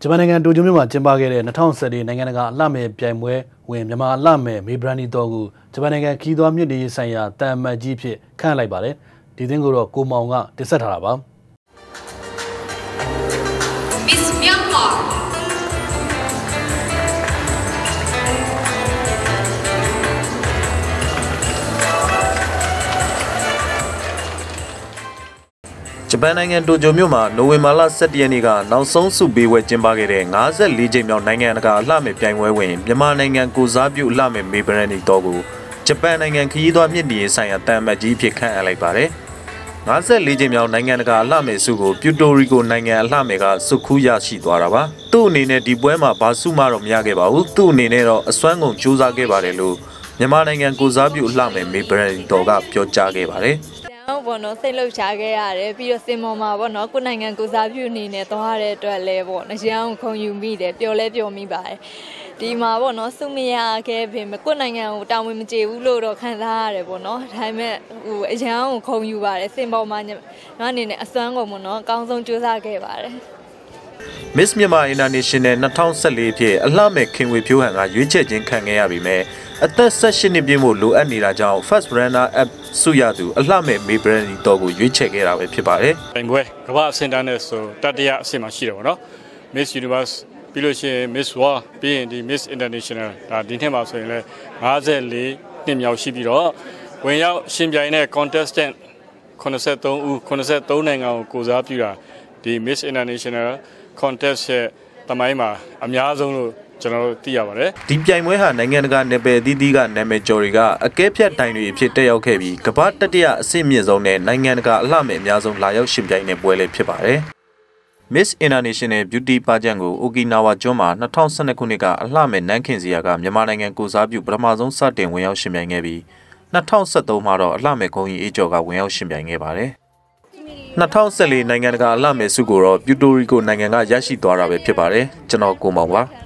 ဂျပန်နိုင်ငံတိုကျိုမြို့မှာကျင်းပခဲ့တဲ့2014နိုင်ငံတကာအလှမယ်ပြိုင်ပွဲဝင်မြန်မာအလှမယ်မေဘရန်နီတော်ကိုဂျပန်နိုင်ငံခီးသွွားမြင့်နေရေးဆိုင်ရာတာမတ်ကြီးဖြစ်ခန့်လိုက်ပါတယ်ဒီသင်းကိုတော့ကိုမောင်ကတင်ဆက်ထားတာပါ Miss Myanmar ဂျပန်နိုင်ငံတိုကျိုမြို့မှာနိုဝင်ဘာလ17ရက်နေ့ကနောက်ဆုံးစုပေးဝဲကျင်းပခဲ့တဲ့54ကြိမ်မြောက်နိုင်ငံတကာအလှမယ်ပြိုင်ပွဲဝင်မြန်မာနိုင်ငံကိုစားပြုအလှမယ်မေဘရန်နီတော်ကိုဂျပန်နိုင်ငံခရီးသွားမြင့်တီးရေးဆိုင်ရာတန်မတ်ကြီးဖြစ်ခန့်အပ်လိုက်ပါတယ်54ကြိမ်မြောက်နိုင်ငံတကာအလှမယ်စုကိုပြူတိုရီကိုနိုင်ငံအလှမယ်ကစုခူးရရှိသွားတာပါသူ့အနေနဲ့ဒီပွဲမှာဘာစုမှတော့မရခဲ့ပါဘူးသူ့အနေနဲ့တော့အစွမ်းကုန်ကြိုးစားခဲ့ပါတယ်လို့မြန်မာနိုင်ငံကိုစားပြုအလှမယ်မေဘရန်နီတော်ကပြောကြားခဲ့ပါတယ် ကျွန်တော်ဘောနော်စိတ်လှုပ်ရှားခဲ့ရတယ်ပြီးတော့စင်မော်မှာဘောနော်ကိုယ်နိုင်ငံကိုစားပြုအနေနဲ့သွားရတဲ့အတွက်လည်းဘောနော်ရန်အောင်ခုံယူမိတယ်ပျော်လဲပျော်မိပါတယ်ဒီမှာပေါ့နော်စုမရခဲ့ပင်ကိုယ်နိုင်ငံကိုတာဝန်မကျေဘူးလို့တော့ခံစားရတယ်ပေါ့နော်ဒါပေမဲ့ဟိုအရန်ကိုခုံယူပါတယ်စင်ပေါ်မှာနော်အနေနဲ့အစွမ်းကုန်ပေါ့နော်အကောင်းဆုံးကြိုးစားခဲ့ပါတယ် Miss Myanmar International 2014ဖြစ်အလှမဲ့ခင်ဝေဖြိုးဟန်ကရွေးချယ်ခြင်းခံခဲ့ရပြီးမြဲအသက်18နှစ်ပြည့်ဖို့လိုအပ်နေတာကြောင့် First Runner Up ဆုရသူအလှမဲ့မေဘရန်နီတော်ကိုရွေးချယ်ခဲ့တာပဲဖြစ်ပါတယ်တိုင်ပွဲကမ္ဘာအဆင့်တန်းနဲ့ဆိုတတိယအဆင့်မှာရှိတယ်ပေါ့နော် Miss Universe ပြီးလို့ရှိရင် Miss World ပြီးရင်ဒီ Miss International ဒါဒီနှစ်မှာဆိုရင်လည်း54နှစ်မြောက်ရှိပြီးတော့ဝင်ရောက်ရှင်ပြိုင်တဲ့ contestant 83ဦး83နိုင်ငံကိုကိုစားပြုတာ ဒီ Miss International contest ရဲ့တမိုင်းမှာအများဆုံးလို့ကျွန်တော်တို့သိရပါတယ်ဒီပြိုင်ပွဲဟာနိုင်ငံတကာနယ်ပယ်အသီးသီးကနာမည်ကျော်တွေကအကဲဖြတ်တိုင်တွေအဖြစ်တက်ရောက်ခဲ့ပြီးကမ္ဘာတတိယအဆင့်မြင့်ဆုံးနဲ့နိုင်ငံတကာအလှမဲ့အများဆုံးလာရောက်ရှင်ပြိုင်တဲ့ပွဲလည်းဖြစ်ပါတယ်။ Miss International Beauty Pageant ကို Okinawa ကျွန်းမှာ2012ခုနှစ်ကအလှမဲ့နန်းခင်စီယာကမြန်မာနိုင်ငံကိုစားပြုပထမဆုံးစတင်ဝင်ရောက်ရှင်ပြိုင်ခဲ့ပြီး2013မှာတော့အလှမဲ့ဂုံရီအေးကျော်ကဝင်ရောက်ရှင်ပြိုင်ခဲ့ပါတယ်။ 2014နိုင်ငံတကာအလှမဲ့ဆုကိုတော့ Puerto Rico နိုင်ငံကရရှိသွားတာပဲဖြစ်ပါတယ်။ကျွန်တော်ကိုမောင်ပါ။